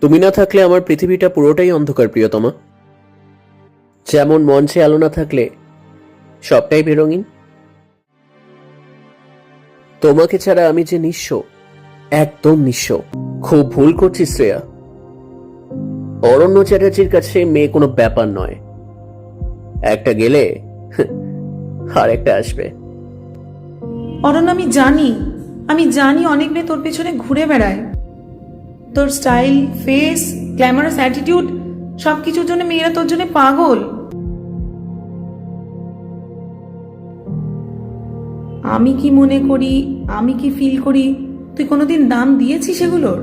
তুমি না থাকলে আমার পৃথিবীটা পুরোটাই অন্ধকার, প্রিয়তমা। যেমন মঞ্চে আলো না থাকলে সবটাই বেরঙিন। তোমাকে ছাড়া আমি যে নিঃস্ব, একদম নিঃস্ব। খুব ভুল করছিস, শ্রেয়া। অরণ্য চ্যাটার্জির কাছে মেয়ে কোনো ব্যাপার নয়। একটা গেলে আর একটা আসবে। অরণ্য, আমি জানি আমি জানি অনেক মেয়ে তোর পেছনে ঘুরে বেড়ায়। তোর স্টাইল ফেস গ্ল্যামারাস অ্যাটিটিউড সব কিছুর জন্য মেয়েরা তোর জন্য পাগল। আমি কি মনে করি, আমি কি ফিল করি? তুই কোনোদিন দাম দিয়েছিস সেগুলোর